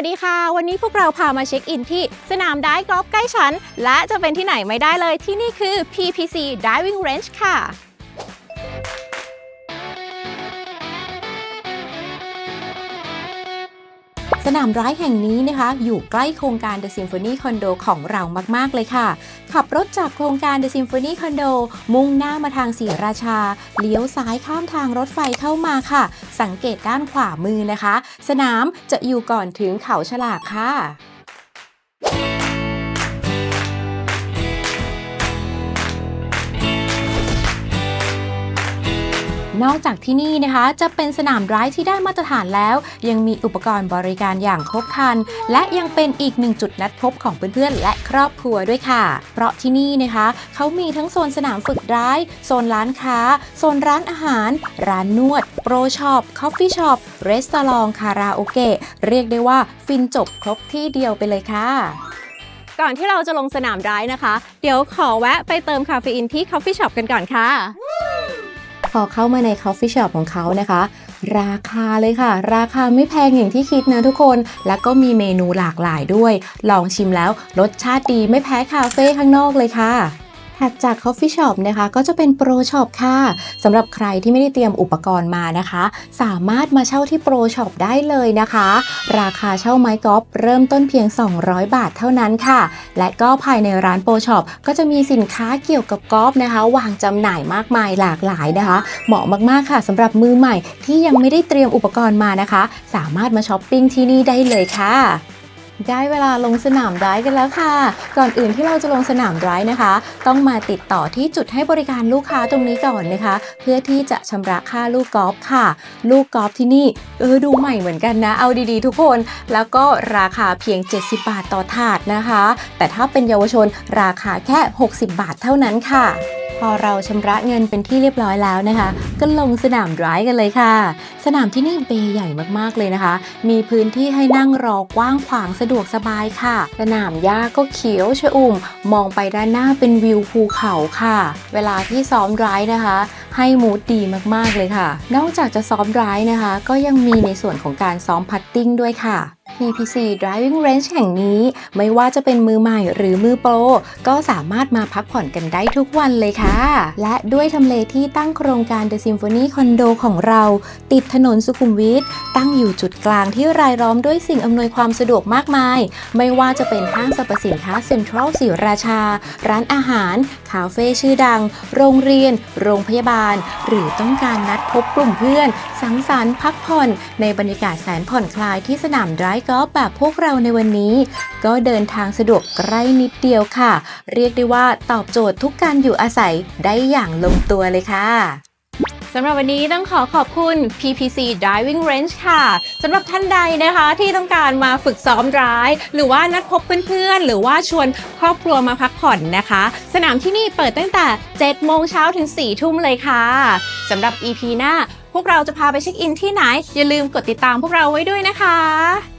วัสดีค่ะ วันนี้พวกเราพามาเช็คอินที่สนามได้กอล์ฟใกล้ฉัน และจะเป็นที่ไหนไม่ได้เลยที่นี่คือ PPC Diving Range ค่ะ สนามร้ายแห่งนี้นะคะ อยู่ใกล้โครงการ The Symphony Condo ของเรามากๆเลยค่ะ ขับรถจากโครงการ The Symphony Condo มุ่งหน้ามาทางศรีราชา เลี้ยวซ้ายข้ามทางรถไฟเข้ามาค่ะ สังเกตด้านขวามือนะคะ สนามจะอยู่ก่อนถึงเขาฉลากค่ะ นอกจากที่นี่นะคะ จะเป็นสนามร้ายที่ได้มาตรฐานแล้ว ยังมีอุปกรณ์บริการอย่างครบครัน และยังเป็นอีกหนึ่งจุดนัดพบของเพื่อนๆ และครอบครัวด้วยค่ะ เพราะที่นี่นะคะ เขามีทั้งโซนสนามฝึกร้าย โซนร้านค้า โซนร้านอาหาร ร้านนวด โปรช็อปคอฟฟี่ช็อปรีสอร์ทคาราโอเกะเรียกได้ว่าฟินจบครบที่เดียวไปเลยค่ะก่อนที่เราจะลงสนามร้ายนะคะ เดี๋ยวขอแวะไปเติมคาเฟอีนที่ Coffee Shop กันก่อนค่ะ พอเข้ามาใน Coffee Shop ของเขานะคะ ราคาเลยค่ะ ราคาไม่แพงอย่างที่คิดนะทุกคน แล้วก็มีเมนูหลากหลายด้วย ลองชิมแล้วรสชาติดีไม่แพ้คาเฟ่ข้างนอกเลยค่ะ ถัดจาก Coffee Shop นะคะ ก็จะเป็น Pro Shop ค่ะสำหรับใครที่ไม่ได้เตรียมอุปกรณ์มานะคะ สามารถมาเช่าที่ Pro Shop ได้เลยนะคะ ราคาเช่าไม้กอล์ฟเริ่มต้นเพียง 200 บาทเท่านั้นค่ะ และก็ภายในร้าน Pro Shop ก็จะมีสินค้าเกี่ยวกับกอล์ฟนะคะ วางจำหน่ายมากมายหลากหลายนะคะ เหมาะมากๆค่ะสำหรับมือใหม่ที่ยังไม่ได้เตรียมอุปกรณ์มานะคะ สามารถมาช้อปปิ้งที่นี่ได้เลยค่ะ ได้เวลาลงสนามไดรฟ์กันแล้วค่ะ ก่อนอื่นที่เราจะลงสนามไดรฟ์นะคะ ต้องมาติดต่อที่จุดให้บริการลูกค้าตรงนี้ก่อนนะคะ เพื่อที่จะชำระค่าลูกกอล์ฟค่ะ ลูกกอล์ฟที่นี่เออดูใหม่เหมือนกันนะ เอาดีๆ ทุกคน แล้วก็ราคาเพียง 70 บาทต่อถาดนะคะ แต่ถ้าเป็นเยาวชนราคาแค่ 60 บาทเท่านั้นค่ะ พอเราชำระเงินเป็นที่เรียบร้อยแล้วนะคะ ก็ลงสนามไดรฟ์กันเลยค่ะ สนามที่นี่เบย์ใหญ่มากๆเลยนะคะ มีพื้นที่ให้นั่งรอกว้างขวางสะดวกสบายค่ะ สนามหญ้าก็เขียวชอุ่ม มองไปด้านหน้าเป็นวิวภูเขาค่ะ เวลาที่ซ้อมไดรฟ์นะคะ ให้มูดดีมากๆเลยค่ะ นอกจากจะซ้อมไดรฟ์นะคะ ก็ยังมีในส่วนของการซ้อมพัตติ้งด้วยค่ะ PPC Driving Range แห่งนี้ไม่ว่าจะเป็นมือใหม่หรือมือโปร ก็สามารถมาพักผ่อนกันได้ทุกวันเลยค่ะ และด้วยทำเลที่ตั้งโครงการ The Symphony Condo ของเรา ติดถนนสุขุมวิทตั้งอยู่จุดกลางที่รายล้อมด้วยสิ่งอำนวยความสะดวกมากมาย ไม่ว่าจะเป็นห้างสรรพสินค้าเซ็นทรัลศรีราชา ร้านอาหาร คาเฟ่ชื่อดัง โรงเรียน โรงพยาบาล หรือต้องการนัดพบกลุ่มเพื่อน สังสรรค์พักผ่อน ในบรรยากาศแสนผ่อนคลายที่สนามไดรกอล์ฟแบบพวกเราในวันนี้ ก็เดินทางสะดวกใกล้นิดเดียวค่ะ เรียกได้ว่าตอบโจทย์ทุกการอยู่อาศัยได้อย่างลงตัวเลยค่ะสำหรับวันนี้ต้องขอขอบคุณ PPC Diving Range ค่ะสำหรับท่านใดนะคะที่ต้องการมาฝึกซ้อมร้าย หรือว่านัดพบเพื่อนๆ หรือว่าชวนครอบครัวมาพักผ่อนนะคะ สนามที่นี่เปิดตั้งแต่ 7 โมงเช้าถึง 4 ทุ่มเลยค่ะสำหรับ EP หน้า พวกเราจะพาไปเช็คอินที่ไหน อย่าลืมกดติดตามพวกเราไว้ด้วยนะคะ